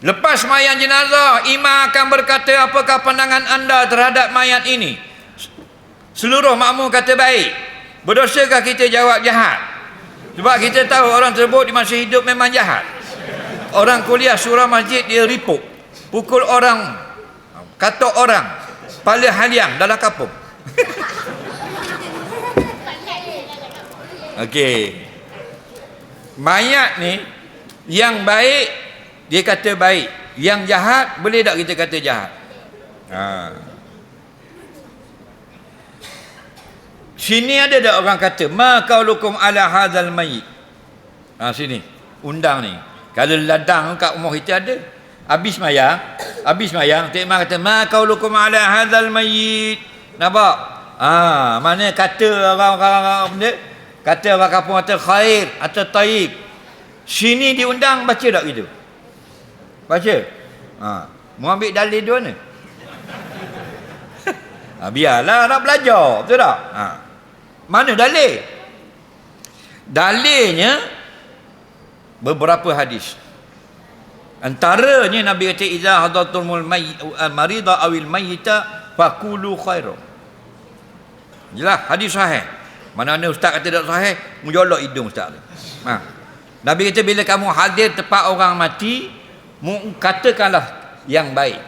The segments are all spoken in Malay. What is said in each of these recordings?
Lepas mayat jenazah, imam akan berkata apakah pandangan anda terhadap mayat ini? Seluruh makmum kata baik. Berdosakah kita jawab jahat? Sebab kita tahu orang tersebut di masa hidup memang jahat. Orang kuliah surah masjid dia ripuk. Pukul orang, kata orang, pala haliang dalam kapung. Okey. Mayat ni yang baik dia kata baik, yang jahat boleh tak kita kata jahat? Ha. Sini ada tak orang kata ma qaulukum ala hadzal mayyit? Ha sini. Undang ni. Kalau ladang kat rumah kita ada. Habis mayang, habis mayang, Tok Imam kata ma qaulukum ala hadzal mayyit? Nampak? Ha, mana kata orang-orang benda? Kata orang kampung kata khair atau taib. Sini diundang baca tak gitu? Baca. Ha, mau ambil dalil dia mana? ha, biarlah nak belajar, betul tak? Ha. Mana dalil? Dalilnya beberapa hadis. Antaranya Nabi kata idza hadatumul marida awil mayyita faqulu khairan. Jelas hadis sahih. Mana-mana ustaz kata tak sahih, menjolok hidung ustaz. Ha. Nabi kata bila kamu hadir tempat orang mati, katakanlah yang baik.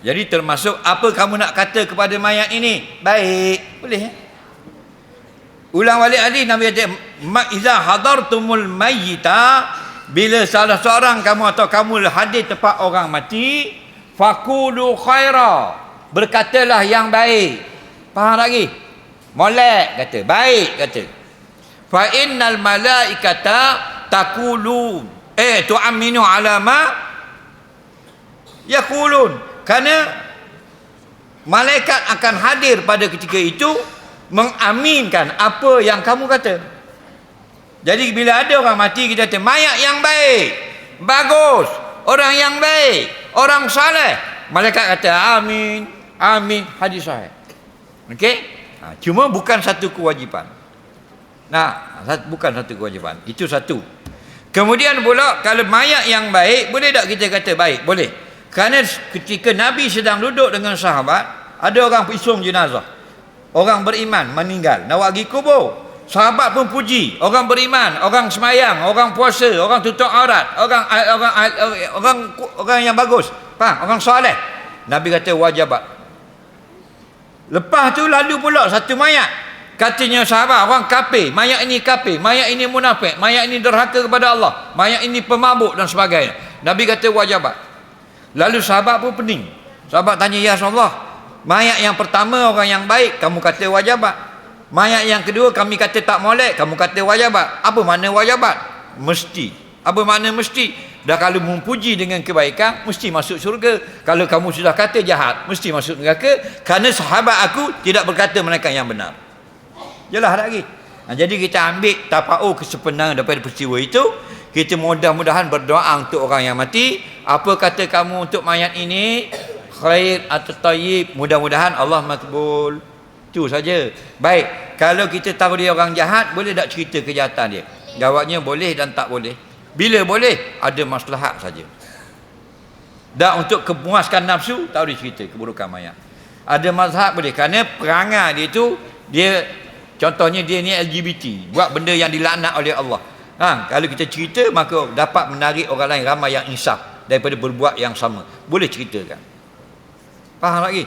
Jadi termasuk apa kamu nak kata kepada mayat ini? Baik. Boleh ya? Ulang balik hadis Nabi kata iza hadartumul mayyita bila salah seorang kamu atau kamu hadir tempat orang mati faqulu khaira berkatalah yang baik faham lagi molek kata baik kata fa innal malaikata taqulu eh tu'minu ala ma yaqulun kerana malaikat akan hadir pada ketika itu mengaminkan apa yang kamu kata jadi bila ada orang mati kita kata mayat yang baik, bagus, orang yang baik, orang saleh. Malaikat kata amin, amin, hadis sahih. Okey? Ha, cuma bukan satu kewajipan. Nah, bukan satu kewajipan. Itu satu. Kemudian pula kalau mayat yang baik, boleh tak kita kata baik? Boleh. Kerana ketika Nabi sedang duduk dengan sahabat, ada orang pisum jenazah. Orang beriman meninggal, nak pergi kubur. Sahabat pun puji, orang beriman, orang semayang, orang puasa, orang tutup aurat, orang orang orang orang, orang yang bagus. Faham? Orang soleh. Nabi kata wajibat. Lepas tu lalu pula satu mayat. Katanya sahabat, orang kafir, mayat ini kafir, mayat ini munafik, mayat ini derhaka kepada Allah, mayat ini pemabuk dan sebagainya. Nabi kata wajibat. Lalu sahabat pun pening. Sahabat tanya, "Ya Rasulullah, mayat yang pertama orang yang baik, kamu kata wajibat. Mayat yang kedua kami kata tak molek, kamu kata wajibat. Apa makna wajibat? Mesti. Apa makna mesti? Dah kalau memuji dengan kebaikan, mesti masuk syurga. Kalau kamu sudah kata jahat, mesti masuk neraka. Kerana sahabat aku tidak berkata mereka yang benar. Jelas tak lagi? Ha, jadi kita ambil tapau kesepenang daripada peristiwa itu. Kita mudah-mudahan berdoa untuk orang yang mati. Apa kata kamu untuk mayat ini? Khair atau tayyib. Mudah-mudahan Allah makbul. Itu saja. Baik, kalau kita tahu dia orang jahat, boleh tak cerita kejahatan dia? Jawabnya boleh dan tak boleh. Bila boleh, ada maslahat saja. Dan untuk kepuaskan nafsu, tak boleh cerita keburukan mayat. Ada mazhab boleh. Kerana perangai dia tu, dia contohnya dia ni LGBT. Buat benda yang dilaknat oleh Allah. Ha, kalau kita cerita, maka dapat menarik orang lain ramai yang insaf daripada berbuat yang sama. Boleh ceritakan. Faham lagi?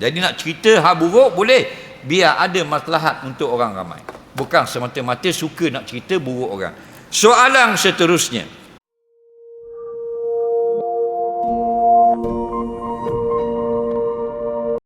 Jadi nak cerita hal buruk boleh biar ada maslahat untuk orang ramai. Bukan semata-mata suka nak cerita buruk orang. Soalan seterusnya.